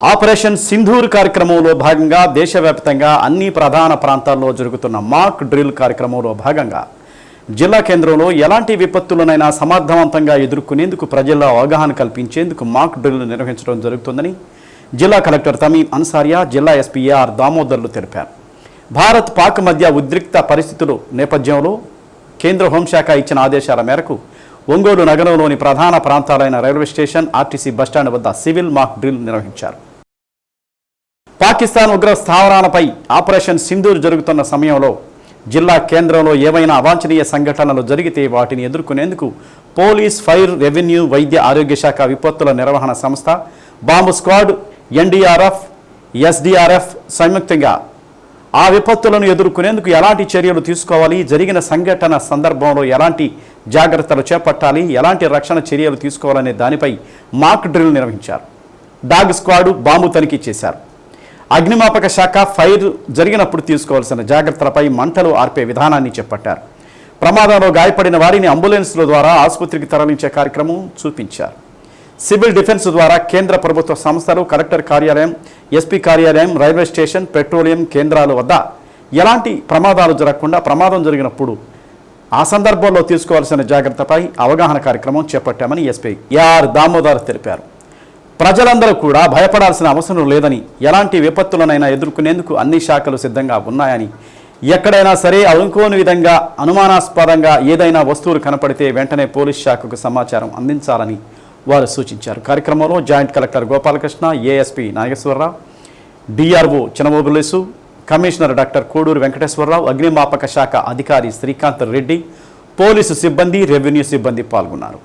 Operation Sindoor కార్యక్రమంలో భాగంగా దేశవ్యాప్తంగా అన్ని ప్రధాన ప్రాంతాల్లో జరుగుతున్న మాక్ డ్రిల్ కార్యక్రమంలో భాగంగా జిల్లా కేంద్రంలో ఎలాంటి విపత్తులనైనా సమర్థవంతంగా ఎదుర్కొనేందుకు ప్రజల్లో అవగాహన కల్పించేందుకు మాక్ డ్రిల్ నిర్వహించడం జరుగుతుందని జిల్లా కలెక్టర్ తమీం అన్సారియా జిల్లా ఎస్పీ దామోదర్లు తెలిపారు. భారత్ పాక్ మధ్య ఉద్రిక్త పరిస్థితులు నేపథ్యంలో కేంద్ర హోంశాఖ ఇచ్చిన ఆదేశాల మేరకు ఒంగోలు నగరంలోని ప్రధాన ప్రాంతాలైన railway station RTC bus stand వద్ద సివిల్ మాక్ డ్రిల్ నిర్వహించారు. పాకిస్తాన్ ఉగ్ర స్థావరాలపై ఆపరేషన్ సింధూర్ జరుగుతున్న సమయంలో జిల్లా కేంద్రంలో ఏవైనా అవాంఛనీయ సంఘటనలు జరిగితే వాటిని ఎదుర్కొనేందుకు పోలీస్ ఫైర్ రెవెన్యూ వైద్య ఆరోగ్య శాఖ విపత్తుల నిర్వహణ సంస్థ బాంబు స్క్వాడ్ ఎన్డీఆర్ఎఫ్ ఎస్డీఆర్ఎఫ్ సంయుక్తంగా ఆ విపత్తులను ఎదుర్కొనేందుకు ఎలాంటి చర్యలు తీసుకోవాలి జరిగిన సంఘటన సందర్భంలో ఎలాంటి జాగ్రత్తలు చేపట్టాలి ఎలాంటి రక్షణ చర్యలు తీసుకోవాలనే దానిపై మాక్ డ్రిల్ నిర్వహించారు. డాగ్ స్క్వాడు బాంబు తనిఖీ చేశారు. అగ్నిమాపక శాఖ ఫైర్ జరిగినప్పుడు తీసుకోవాల్సిన జాగ్రత్తలపై మంటలు ఆర్పే విధానాన్ని చేపట్టారు. ప్రమాదంలో గాయపడిన వారిని అంబులెన్స్ల ద్వారా ఆసుపత్రికి తరలించే కార్యక్రమం చూపించారు. సివిల్ డిఫెన్స్ ద్వారా కేంద్ర ప్రభుత్వ సంస్థలు కలెక్టర్ కార్యాలయం ఎస్పీ కార్యాలయం రైల్వే స్టేషన్ పెట్రోలియం కేంద్రాల వద్ద ఎలాంటి ప్రమాదాలు జరగకుండా ప్రమాదం జరిగినప్పుడు ఆ సందర్భంలో తీసుకోవాల్సిన జాగ్రత్తపై అవగాహన కార్యక్రమం చేపట్టామని ఎస్పీ ఏఆర్ దామోదర్ తెలిపారు. ప్రజలందరూ కూడా భయపడాల్సిన అవసరం లేదని ఎలాంటి విపత్తులనైనా ఎదుర్కొనేందుకు అన్ని శాఖలు సిద్ధంగా ఉన్నాయని. ఎక్కడైనా సరే అనుకోని విధంగా అనుమానాస్పదంగా ఏదైనా వస్తువులు కనపడితే వెంటనే పోలీస్ శాఖకు సమాచారం అందించాలని వారు సూచించారు. కార్యక్రమంలో joint collector Gopalakrishna ASP Nageswara Rao DRO Chinamogulesu commissioner doctor Koduru Venkateswara Rao అగ్నిమాపక శాఖ అధికారి శ్రీకాంత్ రెడ్డి పోలీసు సిబ్బంది రెవెన్యూ సిబ్బంది పాల్గొన్నారు.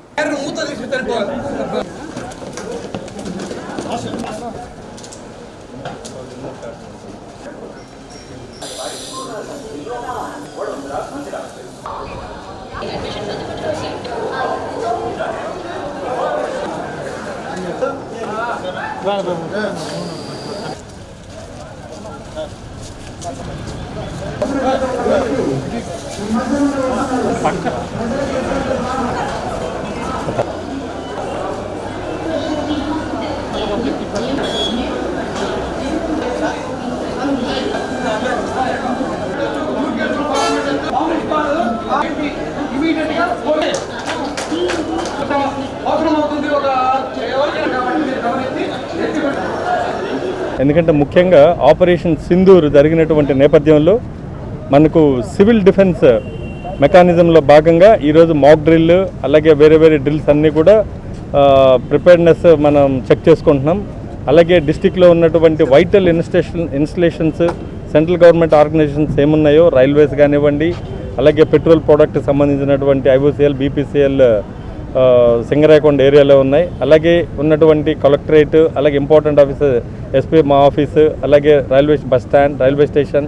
네. 네, 네. ఎందుకంటే ముఖ్యంగా ఆపరేషన్ సింధూర్ జరిగినటువంటి నేపథ్యంలో మనకు సివిల్ డిఫెన్స్ మెకానిజంలో భాగంగా ఈరోజు మాక్ డ్రిల్ అలాగే వేరే వేరే డ్రిల్స్ అన్నీ కూడా ప్రిపేర్నెస్ మనం చెక్ చేసుకుంటున్నాం. అలాగే డిస్టిక్లో ఉన్నటువంటి vital ఇన్స్టేషన్ installations central government organisations ఏమున్నాయో రైల్వేస్ కానివ్వండి అలాగే పెట్రోల్ ప్రోడక్ట్ సంబంధించినటువంటి ఐఓసీఎల్ బీపీసీఎల్ సింగరాయకొండ ఏరియాలో ఉన్నాయి. అలాగే ఉన్నటువంటి కలెక్టరేట్ అలాగే ఇంపార్టెంట్ ఆఫీస్ ఎస్పీ మా ఆఫీసు అలాగే railway bus stand railway station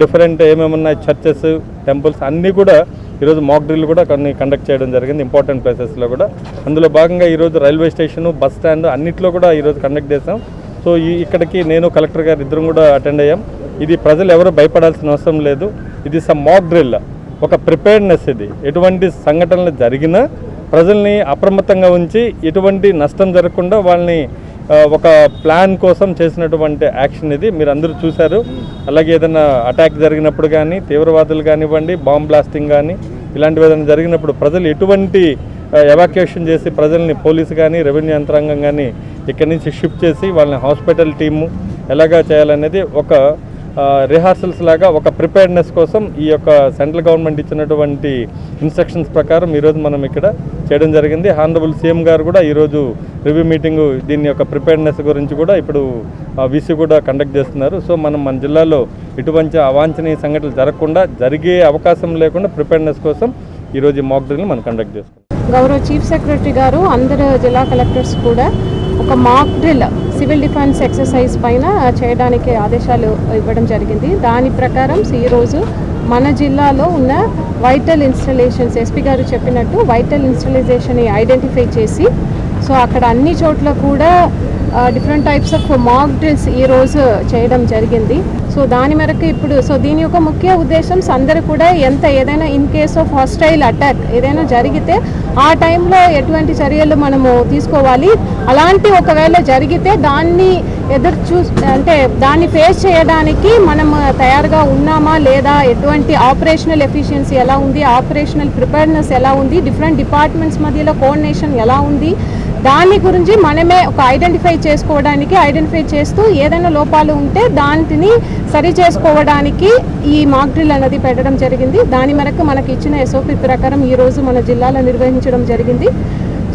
different ఏమేమి ఉన్నాయి చర్చెస్ టెంపుల్స్ అన్నీ కూడా ఈరోజు మాక్ డ్రిల్ కూడా కొన్ని కండక్ట్ చేయడం జరిగింది ఇంపార్టెంట్ ప్లేసెస్లో కూడా. అందులో భాగంగా ఈరోజు రైల్వే స్టేషను బస్ స్టాండ్ అన్నింటిలో కూడా ఈరోజు కండక్ట్ చేసాం సో ఈ ఇక్కడికి నేను కలెక్టర్ గారు ఇద్దరం కూడా అటెండ్ అయ్యాం. ఇది ప్రజలు ఎవరు భయపడాల్సిన అవసరం లేదు. ఇది సమ్ మాక్ డ్రిల్ ఒక ప్రిపేర్నెస్ ఇది. ఎటువంటి సంఘటనలు జరిగినా ప్రజల్ని అప్రమత్తంగా ఉంచి ఎటువంటి నష్టం జరగకుండా వాళ్ళని ఒక ప్లాన్ కోసం చేసినటువంటి యాక్షన్ ఇది. మీరు అందరూ చూశారు. అలాగే ఏదైనా అటాక్ జరిగినప్పుడు కానీ తీవ్రవాదులు కానివ్వండి బాంబ్ బ్లాస్టింగ్ కానీ ఇలాంటివి ఏదైనా జరిగినప్పుడు ప్రజలు ఎటువంటి ఎవాక్యుయేషన్ చేసి ప్రజల్ని పోలీసు కానీ రెవెన్యూ యంత్రాంగం కానీ ఇక్కడి నుంచి షిఫ్ట్ చేసి వాళ్ళని హాస్పిటల్ టీము ఎలాగా చేయాలనేది ఒక రిహార్సల్స్ లాగా ఒక ప్రిపేర్నెస్ కోసం ఈ యొక్క సెంట్రల్ గవర్నమెంట్ ఇచ్చినటువంటి ఇన్స్ట్రక్షన్స్ ప్రకారం ఈరోజు మనం ఇక్కడ చేయడం జరిగింది. హానరబుల్ సీఎం గారు కూడా ఈరోజు రివ్యూ మీటింగ్ దీని యొక్క ప్రిపేర్నెస్ గురించి కూడా ఇప్పుడు వీసీ కూడా కండక్ట్ చేస్తున్నారు. సో మనం మన జిల్లాలో ఇటువంటి అవాంఛనీయ సంఘటనలు జరగకుండా జరిగే అవకాశం లేకుండా ప్రిపేర్నెస్ కోసం ఈరోజు ఈ మాక్ డ్రిల్ని మనం కండక్ట్ చేస్తున్నాం గౌరవ చీఫ్ సెక్రటరీ గారు అందరు జిల్లా కలెక్టర్స్ కూడా ఒక mock drill civil defence exercise పైన చేయడానికి ఆదేశాలు ఇవ్వడం జరిగింది. దాని ప్రకారం ఈరోజు మన జిల్లాలో ఉన్న వైటల్ ఇన్స్టలేషన్స్ ఎస్పీ గారు చెప్పినట్టు వైటల్ ఇన్స్టలైజేషన్ ఐడెంటిఫై చేసి సో అక్కడ అన్ని చోట్ల కూడా different types of mock drills ఈ రోజు చేయడం జరిగింది. సో దాని మేరకు ఇప్పుడు సో దీని యొక్క ముఖ్య ఉద్దేశం అందరూ కూడా ఎంత ఏదైనా in case of hostile attack ఏదైనా జరిగితే ఆ టైంలో ఎటువంటి చర్యలు మనము తీసుకోవాలి. అలాంటి ఒకవేళ జరిగితే దాన్ని ఎదురు చూ అంటే దాన్ని ఫేస్ చేయడానికి మనం తయారుగా ఉన్నామా లేదా ఎటువంటి ఆపరేషనల్ ఎఫిషియన్సీ ఎలా ఉంది ఆపరేషనల్ ప్రిపేర్నెస్ ఎలా ఉంది డిఫరెంట్ డిపార్ట్మెంట్స్ మధ్యలో కోఆర్డినేషన్ ఎలా ఉంది దాని గురించి మనమే ఒక ఐడెంటిఫై చేసుకోవడానికి ఐడెంటిఫై చేస్తూ ఏదైనా లోపాలు ఉంటే దానిని సరి చేసుకోవడానికి ఈ మాక్ డ్రిల్ అనేది పెట్టడం జరిగింది. దాని మేరకు మనకి ఇచ్చిన ఎస్ఓపి ప్రకారం ఈ రోజు మన జిల్లాలో నిర్వహించడం జరిగింది.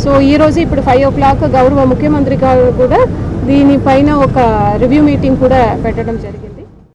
సో ఈ రోజు ఇప్పుడు ఫైవ్ ఓ క్లాక్ గౌరవ ముఖ్యమంత్రి గారు కూడా దీనిపైన ఒక రివ్యూ మీటింగ్ కూడా పెట్టడం జరిగింది.